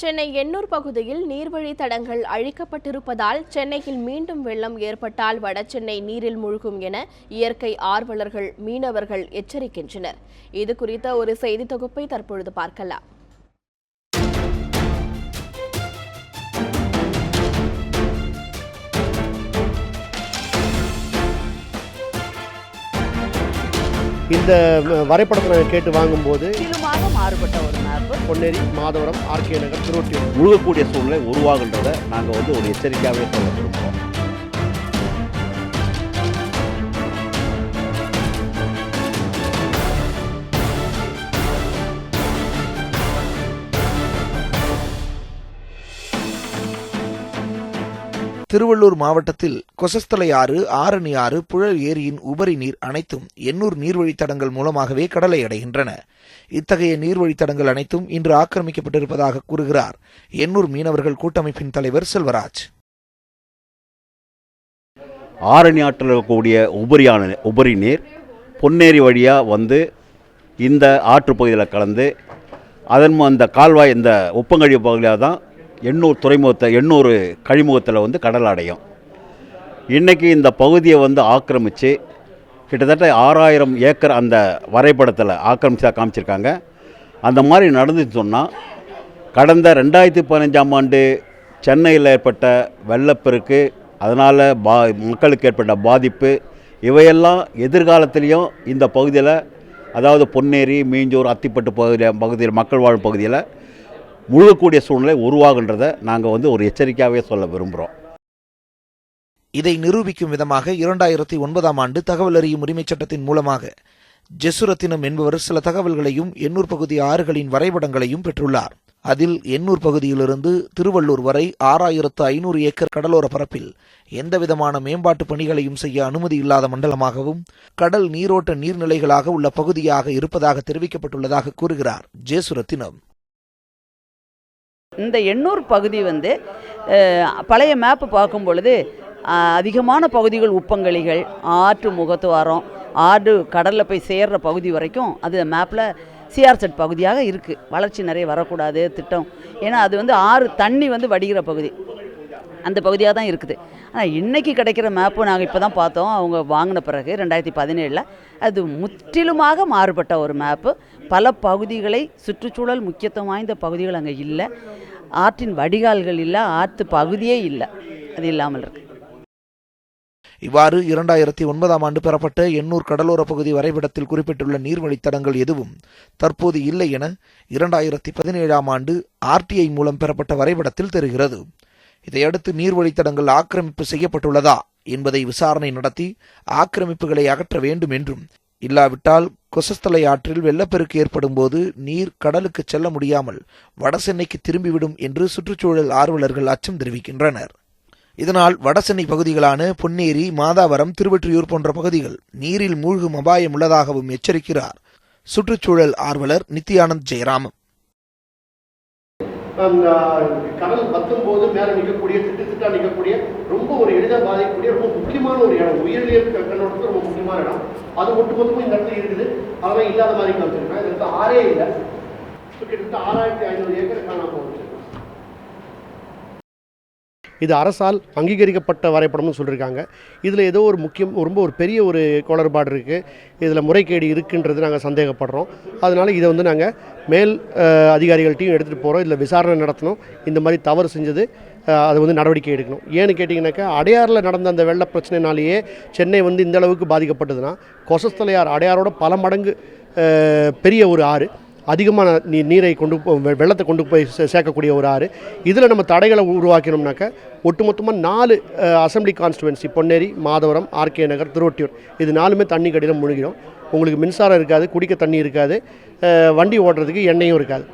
சென்னை எண்ணூர் பகுதியில் நீர்வழி தடங்கள் அழிக்கப்பட்டிருப்பதால் சென்னையில் மீண்டும் வெள்ளம் ஏற்பட்டால் வடசென்னை நீரில் மூழ்கும் என இயற்கை ஆர்வலர்கள் மீனவர்கள் எச்சரிக்கின்றனர். இது குறித்த ஒரு செய்தி தொகுப்பை தற்பொழுது பார்க்கலாம். இந்த வரைபடத்தை நாங்கள் கேட்டு வாங்கும்போது முற்றிலுமாக மாறுபட்ட ஒரு மேப்பு பொன்னேரி மாதவரம் ஆர்கே நகர் திருவொட்டியூர் முழுகக்கூடிய சூழ்நிலை உருவாகுன்றதை நாங்கள் வந்து ஒரு எச்சரிக்கையாகவே சொல்ல விரும்புகிறோம் திருவள்ளூர் மாவட்டத்தில் கொசஸ்தலை ஆறு ஆரணி ஆறு புழல் ஏரியின் உபரி நீர் அனைத்தும் எண்ணூர் நீர்வழித்தடங்கள் மூலமாகவே கடலை அடைகின்றன. இத்தகைய நீர்வழித்தடங்கள் அனைத்தும் இன்று ஆக்கிரமிக்கப்பட்டிருப்பதாக கூறுகிறார் எண்ணூர் மீனவர்கள் கூட்டமைப்பின் தலைவர் செல்வராஜ். ஆரணி ஆற்றில் இருக்கக்கூடிய உபரியான உபரி நீர் பொன்னேரி வழியாக வந்து இந்த ஆற்று பகுதியில் கலந்து அதன் அந்த கால்வாய் இந்த உப்பங்கழிவு பகுதியாக தான் எண்ணூர் துறைமுகத்தை எண்ணூர் கழிமுகத்தில் வந்து கடல் அடையும் இன்றைக்கி இந்த பகுதியை வந்து ஆக்கிரமித்து கிட்டத்தட்ட ஆறாயிரம் ஏக்கர் அந்த வரைபடத்தில் ஆக்கிரமிச்சா காமிச்சிருக்காங்க. அந்த மாதிரி நடந்துச்சு சொன்னால் கடந்த ரெண்டாயிரத்தி பதினஞ்சாம் ஆண்டு சென்னையில் ஏற்பட்ட வெள்ளப்பெருக்கு அதனால் பா மக்களுக்கு ஏற்பட்ட பாதிப்பு இவையெல்லாம் எதிர்காலத்திலையும் இந்த பகுதியில் அதாவது பொன்னேரி மீஞ்சூர் அத்திப்பட்டு பகுதியில் பகுதியில் மக்கள் வாழும் பகுதியில் முழுகக்கூடிய சூழ்நிலை உருவாகுன்றதை நாங்கள் வந்து ஒரு எச்சரிக்கையாகவே சொல்ல விரும்புகிறோம் இதை நிரூபிக்கும் விதமாக இரண்டாயிரத்தி ஒன்பதாம் ஆண்டு தகவல் அறியும் உரிமைச் சட்டத்தின் மூலமாக ஜெசுரத்தினம் என்பவர் சில தகவல்களையும் எண்ணூர் பகுதி ஆறுகளின் வரைபடங்களையும் பெற்றுள்ளார். அதில் எண்ணூர் பகுதியிலிருந்து திருவள்ளூர் வரை ஆறாயிரத்து ஐநூறு ஏக்கர் கடலோர பரப்பில் எந்தவிதமான மேம்பாட்டு பணிகளையும் செய்ய அனுமதி இல்லாத மண்டலமாகவும் கடல் நீரோட்ட நீர்நிலைகளாக உள்ள பகுதியாக இருப்பதாக தெரிவிக்கப்பட்டுள்ளதாக கூறுகிறார் ஜேசுரத்தினம். இந்த எண்ணூர் பகுதி வந்து பழைய மேப்பு பார்க்கும் பொழுது அதிகமான பகுதிகள் உப்பங்கழிகள் ஆற்று முகத்துவாரம் ஆறு கடலில் போய் சேர்ற பகுதி வரைக்கும் அது மேப்பில் சிஆர்செட் பகுதியாக இருக்குது வளர்ச்சி நிறைய வரக்கூடாது திட்டம். ஏன்னா அது வந்து ஆறு தண்ணி வந்து வடிகிற பகுதி. அந்த பகுதியாக தான் இருக்குது. ஆனால் இன்றைக்கி கிடைக்கிற மேப்பு நாங்கள் இப்போ தான் பார்த்தோம். அவங்க வாங்கின பிறகு ரெண்டாயிரத்தி பதினேழில் அது முற்றிலுமாக மாறுபட்ட ஒரு மேப்பு பல பகுதிகளை சுற்றுச்சூழல் முக்கியத்துவம் வாய்ந்த பகுதிகள் அங்கே இல்லை. ஆற்றின் வடிகால்கள் இல்லை ஆற்று பகுதியே இல்லை. அது இல்லாமல் இருக்குது இவ்வாறு இரண்டாயிரத்தி ஒன்பதாம் ஆண்டு பெறப்பட்ட எண்ணூர் கடலோர பகுதி வரைபடத்தில் குறிப்பிட்டுள்ள நீர்வழித்தடங்கள் எதுவும் தற்போது இல்லை என இரண்டாயிரத்தி பதினேழாம் ஆண்டு ஆர்டிஐ மூலம் பெறப்பட்ட வரைபடத்தில் தெரிகிறது. இதையடுத்து நீர்வழித்தடங்கள் ஆக்கிரமிப்பு செய்யப்பட்டுள்ளதா என்பதை விசாரணை நடத்தி ஆக்கிரமிப்புகளை அகற்ற வேண்டும் என்றும். இல்லாவிட்டால் கொசஸ்தலை ஆற்றில் வெள்ளப்பெருக்கு ஏற்படும் போது நீர் கடலுக்கு செல்ல முடியாமல் வடசென்னைக்கு திரும்பிவிடும் என்று சுற்றுச்சூழல் ஆர்வலர்கள் அச்சம் தெரிவிக்கின்றனர். இதனால் வடசென்னை பகுதிகளான பொன்னேரி மாதாவரம் திருவெற்றியூர் போன்ற பகுதிகள் நீரில் மூழ்கும் அபாயம் உள்ளதாகவும் எச்சரிக்கிறார். சுற்றுச்சூழல் ஆர்வலர் நித்யானந்த் ஜெயராம் கடல் பத்தும் போது மேலே நிற்கக்கூடிய திட்டு திட்டா நிற்கக்கூடிய ரொம்ப ஒரு எளிதாக பாதிக்கக்கூடிய ரொம்ப முக்கியமான ஒரு இடம். உயிரியல் கண்ணோட்டத்தில் ரொம்ப முக்கியமான இடம். அது ஒட்டுமொத்தமும் இந்த இடத்துல இருக்குது. அதெல்லாம் இல்லாத மாதிரி காமிச்சிருக்கேன். இந்த ஆறே இல்லை. கிட்டத்தட்ட ஆறாயிரத்தி ஐநூறு ஏக்கர் காணாமல் போகுது இது அரசால் அங்கீகரிக்கப்பட்ட வரைபடம்னு சொல்லியிருக்காங்க. இதில் ஏதோ ஒரு முக்கியம் ரொம்ப ஒரு பெரிய ஒரு குளறுபாடு இருக்குது இதில் முறைகேடு இருக்குன்றது நாங்கள் சந்தேகப்படுறோம். அதனால் இதை வந்து நாங்கள் மேல் அதிகாரிகள்ட்டையும் எடுத்துகிட்டு போகிறோம் இதில் விசாரணை நடத்தணும். இந்த மாதிரி தவறு செஞ்சது அது வந்து நடவடிக்கை எடுக்கணும். ஏன்னு கேட்டிங்கனாக்கா அடையாறில் நடந்த அந்த வெள்ள பிரச்சனைனாலேயே சென்னை வந்து இந்த அளவுக்கு பாதிக்கப்பட்டதுன்னா கொசஸ்தலையார் அடையாரோட பல மடங்கு பெரிய ஒரு ஆறு. அதிகமான நீ நீரை கொண்டு வெள்ளத்தை கொண்டு போய் சே- சேர்க்கக்கூடிய ஒரு ஆறு. இதில் நம்ம தடைகளை உருவாக்கினோம்னாக்க ஒட்டுமொத்தமாக நாலு assembly constituency Ponneri Madhavaram RK Nagar Thiruvottiyur இது நாலுமே தண்ணி கடியில் முழுகிடும் உங்களுக்கு மின்சாரம் இருக்காது குடிக்க தண்ணி இருக்காது வண்டி ஓட்டுறதுக்கு எண்ணெயும் இருக்காது.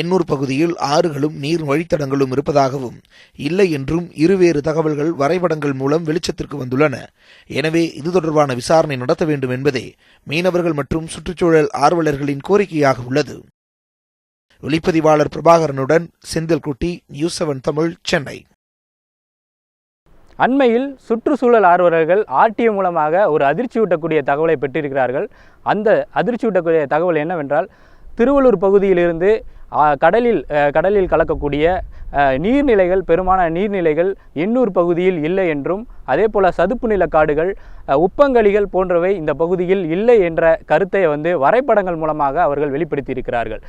எண்ணூர் பகுதியில் ஆறுகளும் நீர் வழித்தடங்களும் இருப்பதாகவும் இல்லை என்றும் இருவேறு தகவல்கள் வரைபடங்கள் மூலம் வெளிச்சத்திற்கு வந்துள்ளன. எனவே இது தொடர்பான விசாரணை நடத்த வேண்டும் என்பதே மீனவர்கள் மற்றும் சுற்றுச்சூழல் ஆர்வலர்களின் கோரிக்கையாக உள்ளது. ஒளிப்பதிவாளர் பிரபாகரனுடன் செந்தில்குட்டி நியூஸ் செவன் தமிழ் சென்னை. அண்மையில் சுற்றுச்சூழல் ஆர்வலர்கள் ஆர்டிஓ மூலமாக ஒரு அதிர்ச்சியூட்டக்கூடிய தகவலை பெற்றிருக்கிறார்கள். அந்த அதிர்ச்சியூட்டக்கூடிய தகவல் என்னவென்றால் திருவள்ளூர் பகுதியிலிருந்து கடலில் கடலில் கலக்கக்கூடிய நீர்நிலைகள் பெருமான நீர்நிலைகள் எண்ணூர் பகுதியில் இல்லை என்றும் அதே போல் சதுப்பு நில காடுகள் உப்பங்களிகள் போன்றவை இந்த பகுதியில் இல்லை என்ற கருத்தை வந்து வரைபடங்கள் மூலமாக அவர்கள் வெளிப்படுத்தியிருக்கிறார்கள்.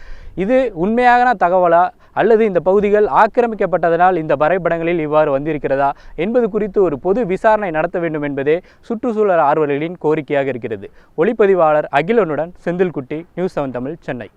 இது உண்மையான தகவலா? அல்லது இந்த பகுதிகள் ஆக்கிரமிக்கப்பட்டதனால் இந்த வரைபடங்களில் இவ்வாறு வந்திருக்கிறதா? என்பது குறித்து ஒரு பொது விசாரணை நடத்த வேண்டும் என்பதே சுற்றுச்சூழல் ஆர்வலர்களின் கோரிக்கையாக இருக்கிறது. ஒளிப்பதிவாளர் அகிலனுடன் செந்தில்குட்டி நியூஸ் செவன் தமிழ் சென்னை.